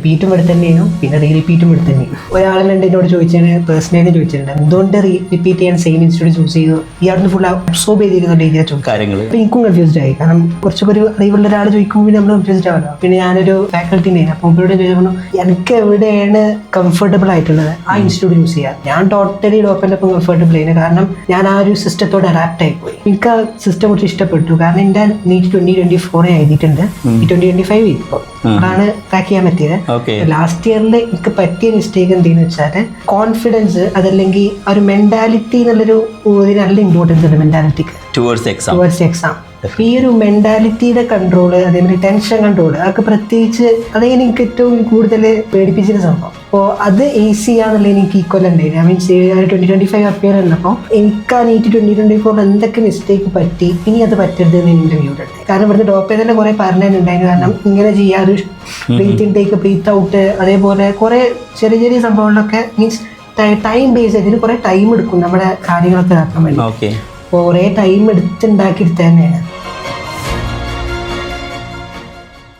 റിപ്പീറ്റും എടുത്ത് തന്നെയാണ്. പിന്നെ റീ റിപ്പീറ്റും എടുത്ത് തന്നെയാണ്. ഒരാളെന്നെ എന്നോട് ചോദിച്ചാണ് പേഴ്സണലി ചോദിച്ചിട്ടുണ്ട് എന്തുകൊണ്ട് റീ റിപ്പീറ്റ് ചെയ്യാൻ സെയിം ഇൻസ്റ്റിറ്റ്യൂട്ട് ചൂസ് ചെയ്തു? ഇയാളുടെ ഫുൾ അബ്സോർബ് ചെയ്തിരുന്നുണ്ട് ഇതിനെ കാര്യങ്ങൾ അപ്പോൾ എനിക്കും കൺഫ്യൂസ്ഡ് ആയി. കാരണം കുറച്ചൊക്കെ ഒരു അറിവുള്ള ഒരാൾ ചോദിക്കുമ്പോൾ നമ്മൾ കൺഫ്യൂസ്ഡ് ആവല്ലോ. പിന്നെ ഞാനൊരു ഫാക്കൽറ്റി ഉണ്ടായിരുന്നു അപ്പോൾ ഇവിടെ ചോദിക്കുന്നു എനിക്ക് എവിടെയാണ് കംഫർട്ടബിൾ ആയിട്ടുള്ളത്? ആ ഇൻസ്റ്റിറ്റ്യൂട്ട് യൂസ് ചെയ്യാം ഞാൻ ടോട്ടലി ഡോപ്പന്റെ ഒപ്പം കംഫർട്ടബിൾ ചെയ്യുന്നത് കാരണം ഞാൻ ആ ഒരു സിസ്റ്റത്തോട് അഡാപ്റ്റ് ആയി പോയി എനിക്ക് ആ സിസ്റ്റം കുറച്ച് ഇഷ്ടപ്പെട്ടു. കാരണം എന്റെ നീറ്റ് ട്വന്റി ട്വന്റി ഫോർ എഴുതിയിട്ടുണ്ട്. ട്വന്റി ട്വന്റി ഫൈവ് ഇപ്പോൾ. അതാണ് ട്രാക്ക് ചെയ്യാൻ പറ്റിയത്. ലാസ്റ്റ് ഇയറിൽ എനിക്ക് പറ്റിയ മിസ്റ്റേക്ക് എന്തെന്ന് വെച്ചാൽ കോൺഫിഡൻസ് അതല്ലെങ്കിൽ ഒരു മെന്റാലിറ്റി എന്നുള്ളൊരു ഇതിനല്ല നല്ല ഇമ്പോർട്ടൻസ് ഉണ്ട് മെന്റാലിറ്റിക്ക് ടുവേർഡ്സ് എക്സാം ടുവേർഡ്സ് എക്സാം ഈ ഒരു മെന്റാലിറ്റിയുടെ കൺട്രോൾ അതേമാതിരി ടെൻഷൻ കൺട്രോൾ അതൊക്കെ പ്രത്യേകിച്ച് അതെങ്ങനെ എനിക്ക് ഏറ്റവും കൂടുതൽ പേടിപ്പിച്ചിരുന്ന സംഭവം. അപ്പോൾ അത് എ സി ആണെന്നുള്ള എനിക്ക് ഈക്വൽ ഉണ്ടായിരുന്നു I means twenty twenty five appear ഉള്ളപ്പോൾ എനിക്ക് ആ നീറ്റ് ട്വന്റി ട്വന്റി ഫോറിൽ എന്തൊക്കെ മിസ്റ്റേക്ക് പറ്റി ഇനി അത് പറ്റരുത് എന്ന് എന്റെ വ്യൂ ഉണ്ട് കാരണം ഇവിടുന്ന് ഡോക്ടറെ തന്നെ കുറെ പറഞ്ഞിട്ടുണ്ടായിരുന്നു കാരണം ഇങ്ങനെ ചെയ്യാതെ breathe in take breath out അതേപോലെ കുറെ ചെറിയ ചെറിയ സംഭവങ്ങളിലൊക്കെ മീൻസ് ടൈം ബേസ് ഇതിന് കുറെ ടൈം എടുക്കും നമ്മുടെ കാര്യങ്ങളൊക്കെ ഇതാക്കാൻ വേണ്ടി. കുറേ ടൈം എടുത്തുണ്ടാക്കിയിട്ട് തന്നെയാണ്.